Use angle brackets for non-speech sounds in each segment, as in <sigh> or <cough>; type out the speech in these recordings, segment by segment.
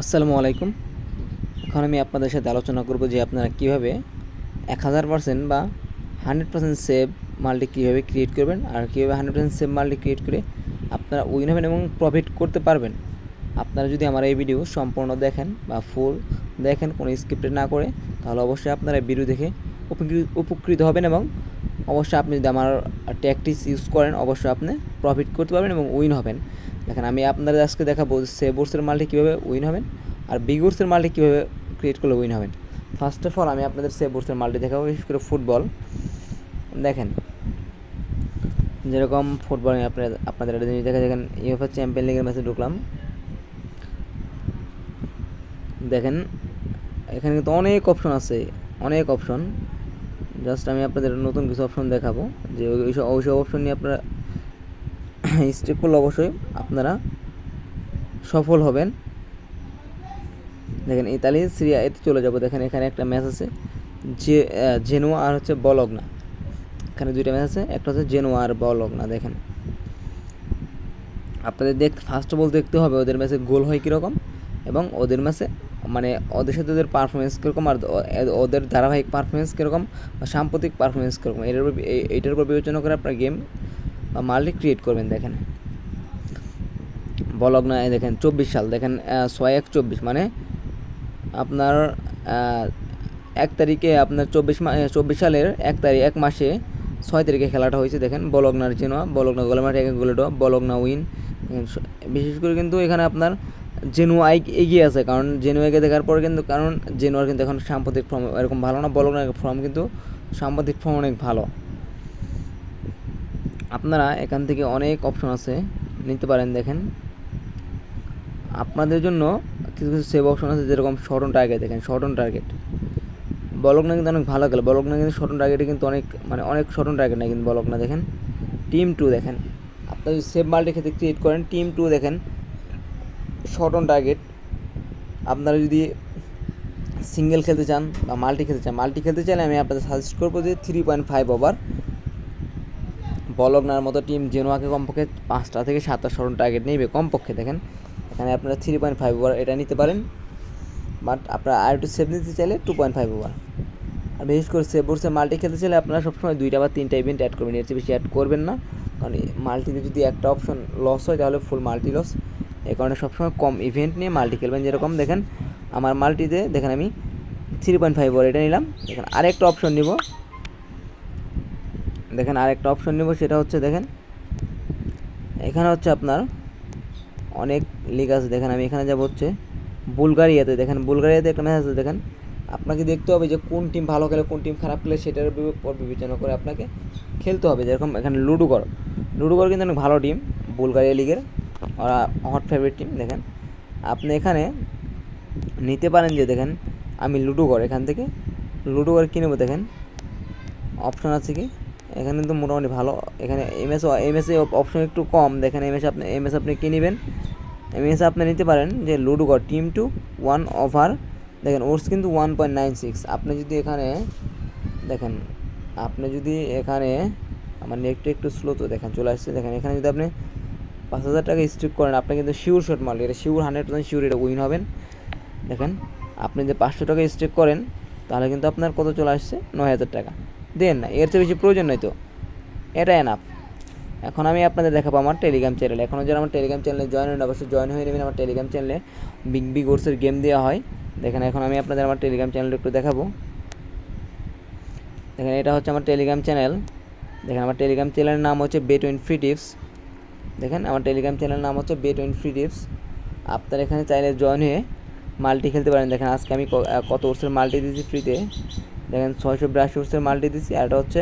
আসসালামু আলাইকুম। এখন আমি আপনাদের সাথে আলোচনা করব যে আপনারা কীভাবে এক হাজার পার্সেন্ট বা হান্ড্রেড পার্সেন্ট সেভ মাল্টি কীভাবে ক্রিয়েট করবেন আর কীভাবে hundred percent save multi create করে আপনারা উইন হবেন এবং প্রফিট করতে পারবেন। আপনারা যদি আমার এই ভিডিও সম্পূর্ণ দেখেন বা ফুল দেখেন, কোনো স্ক্রিপ্টেড না করে, তাহলে অবশ্যই আপনারা এই ভিডিও দেখে উপকৃত হবেন এবং অবশ্যই আপনি যদি আমার ট্যাকটিক্স ইউজ করেন, অবশ্যই আপনি প্রফিট করতে পারবেন এবং উইন হবেন। দেখেন, আমি আপনাদের আজকে দেখাবো সেবোর্সের মালটি কীভাবে উইন হবেন আর বিগোর্সের মালটি কীভাবে ক্রিয়েট করলে উইন হবেন। ফার্স্ট অফ অল আমি আপনাদের সেবোর্সের মালটি দেখাবো, বিশেষ করে ফুটবল দেখেন, যেরকম ফুটবল আপনার, আপনাদের একটা জিনিস দেখা দেখেন ইউএফএ চ্যাম্পিয়ন লিগের ম্যাচে ঢুকলাম। দেখেন, এখানে কিন্তু অনেক অপশন আছে, অনেক অপশন জাস্ট আমি আপনাদের নতুন কিছু অপশন দেখাবো, যে ওই সব অপশন নিয়ে আপনারা স্টেপ করলে অবশ্যই আপনারা সফল হবেন। দেখেন, ইতালি, সিরিয়া, এতে চলে যাব। দেখেন, এখানে একটা ম্যাচ আছে যে জেনুয়া আর হচ্ছে বলগনা। এখানে দুইটা ম্যাচ আছে, একটা হচ্ছে জেনুয়া আর বলগনা, দেখেন। আপনাদের দেখ ফার্স্ট অফ অল দেখতে হবে ওদের ম্যাচে গোল হয় কীরকম এবং ওদের ম্যাচে মানে ওদের সাথে ওদের পারফরমেন্স কীরকম আর ওদের ধারাবাহিক পারফরমেন্স কীরকম সাম্প্রতিক পারফরমেন্স কীরকম এটার উপর এইটার উপর বিবেচনা করে আপনার গেম বা মাল্টি ক্রিয়েট করবেন দেখেন। বলক না দেখেন চব্বিশ সাল, দেখেন ছয় এক চব্বিশ মানে আপনার এক তারিখে আপনার চব্বিশ মা চব্বিশ সালের এক তারিখ, এক মাসে ছয় তারিখে খেলাটা হয়েছে, দেখেন বলগনার জেনোয়া বলগনা গোলের মাঠে এক গোলে বলগনা উইন বিশেষ করে কিন্তু এখানে আপনার জেনুয়া এগিয়ে আছে, কারণ জেনুয়াকে দেখার পর কিন্তু, কারণ জেনুয়ার কিন্তু এখন সাম্প্রতিক ফর্ম এরকম ভালো না বলগনার ফর্ম কিন্তু সাম্প্রতিক ফর্ম অনেক ভালো। আপনারা এখান থেকে অনেক অপশন আছে। নিতে পারেন, দেখেন। আপনাদের জন্য কিছু কিছু সেভ অপশন আছে, যেরকম শর্ট অন টার্গেট দেখেন শর্ট অন টার্গেট বলক না কিন্তু অনেক ভালো গেল বলক না কিন্তু শর্ট অন টার্গেটে কিন্তু অনেক মানে অনেক শর্ট অন টার্গেট না কিন্তু বলক না, দেখেন। টিম টু দেখেন। আপনার যদি সেভ মাল্টি ক্ষেত্রে ক্রিয়েট করেন টিম টু দেখেন শর্ট অন টার্গেট আপনারা যদি সিঙ্গেল খেলতে চান বা মাল্টি খেলতে চান মাল্টি খেলতে চাইলে আমি আপনাদের সাজেস্ট করব যে থ্রি পয়েন্ট ফাইভ ওভার বলগনার মতো টিম জেনোয়াকে কমপক্ষে পাঁচটা থেকে সাতটা শরণ টার্গেট নেবে কমপক্ষে, দেখেন। এখানে আপনারা থ্রি পয়েন্ট ফাইভ ওভার এটা নিতে পারেন। বাট আপনারা আর একটু সেভ নিতে চাইলে টু পয়েন্ট ফাইভ ওভার আর বিশেষ করে সেভ বোর্ডসে মাল্টি খেলতে চাইলে আপনারা সবসময় দুইটা বা তিনটা ইভেন্ট অ্যাড করবেন। এর চেয়ে বেশি অ্যাড করবেন না। কারণ মাল্টিতে যদি একটা অপশন লস হয়, তাহলে ফুল মাল্টি লস এই কারণে সবসময় কম ইভেন্ট নিয়ে মাল্টি খেলবেন যেরকম, দেখেন। আমার মাল্টিতে দেখেন আমি থ্রি পয়েন্ট ফাইভ ওভার এটা নিলাম। দেখেন আরেকটা অপশন নিব। দেখেন আরেকটা অপশন নেব, সেটা হচ্ছে দেখেন, এখানে হচ্ছে আপনার অনেক লিগ আছে। দেখেন আমি এখানে যাব হচ্ছে বুলগারিয়াতে। দেখেন বুলগারিয়াতে একটা ম্যাচ আছে, দেখেন, আপনাকে দেখতে হবে যে কোন টিম ভালো খেলে, কোন টিম খারাপ খেলে, সেটার উপর বিবেচনা করে আপনাকে খেলতে হবে। যেরকম এখানে লুডুগর লুডুগর কিন্তু অনেক ভালো টিম বুলগারিয়া লিগের ওরা হট ফেভারিট টিম দেখেন। আপনি এখানে নিতে পারেন যে, দেখেন, আমি লুডুগর এখান থেকে লুডুগর কিনেবো, দেখেন। অপশন আছে কি? এখানে কিন্তু মোটামুটি ভালো। এখানে এমএস এমএসে অপশন একটু কম। দেখেন এমএস আপনি এমএস আপনি কী নেবেন? এমএস আপনি নিতে পারেন যে লুডুগর টিম টু ওয়ান ওভার দেখেন ওর্স কিন্তু ওয়ান পয়েন্ট নাইন সিক্স আপনি যদি এখানে, দেখেন, আপনি যদি এখানে, আমার নেটটা একটু স্লো তো, দেখেন চলে আসছে। দেখেন এখানে যদি আপনি পাঁচ হাজার টাকা স্ট্রিক করেন, আপনি কিন্তু শিওর শট মারলে এটা শিওর হান্ড্রেড পার্সেন্ট শিওর এটা উইন হবেন। দেখেন, আপনি যে পাঁচশো টাকা স্ট্রিক করেন, তাহলে কিন্তু আপনার কত চলে আসছে? নয় হাজার টাকা। দেন না, এর চেয়ে বেশি প্রয়োজন নয় তো। এটা এনাফ এখন আমি আপনাদের দেখাবো আমার টেলিগ্রাম চ্যানেল এখনও যারা আমার টেলিগ্রাম চ্যানেলে জয়েন হন অবশ্যই জয়েন হয়ে নেবেন। আমার টেলিগ্রাম চ্যানেলে বিগ বিগ ওর্সের গেম দেওয়া হয়। দেখেন, এখন আমি আপনাদের আমার টেলিগ্রাম চ্যানেলটা একটু দেখাবো। দেখেন, এটা হচ্ছে আমার টেলিগ্রাম চ্যানেল দেখেন, আমার টেলিগ্রাম চ্যানেলের নাম হচ্ছে বেট উইন ফ্রি টিপস দেখেন, আমার টেলিগ্রাম চ্যানেলের নাম হচ্ছে বেট উইন ফ্রি টিপস আপনারা এখানে চাইলে জয়েন হয়ে মাল্টি খেলতে পারেন। দেখেন, আজকে আমি কত ওর্সের মাল্টি দিয়েছি ফ্রিতে দেখেন ছয়শো বিরাশি ওর্সের মাল্টি দিছি, আর এটা হচ্ছে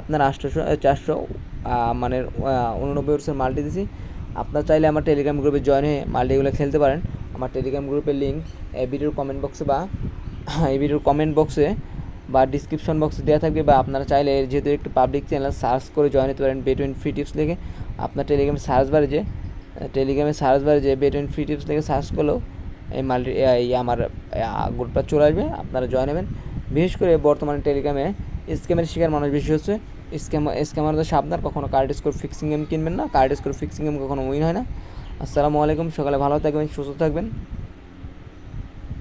আপনার আটশোশো চারশো মানে উননব্বই ওর্সের মাল্টি দিছি। আপনার চাইলে আমার টেলিগ্রাম গ্রুপে জয়েন হয়ে মাল্টিগুলো খেলতে পারেন। আমার টেলিগ্রাম গ্রুপের লিঙ্ক এই ভিডিওর কমেন্ট বক্সে বা, <coughs> এই ভিডিওর কমেন্ট বক্সে বা ডিসক্রিপশন বক্সে দেওয়া থাকবে বা আপনারা চাইলে যেহেতু একটু পাবলিক চ্যানেল সার্চ করে জয়েন হতে পারেন বেটুইন ফ্রি টিপস লিখে। আপনার টেলিগ্রামে সার্চ বারে যে টেলিগ্রামে সার্চ বারে যে বেটুইন ফ্রি টিপস লিখে সার্চ করলেও এই মাল্টি, এই আমার গ্রুপটা চলে আসবে, আপনারা জয়েন হবেন বিশেষ করে বর্তমানে টেলিগ্রামে স্ক্যামের শিকার মানুষ বেশি হচ্ছে। স্ক্যাম স্ক্যামারদের সাবধান, কখনো কার্ড স্কোর ফিক্সিং গেম কিনবেন না। কার্ড স্কোর ফিক্সিং গেম কখনো উইন হয় না। আসসালামু আলাইকুম, সকালে ভালো থাকবেন, সুস্থ থাকবেন।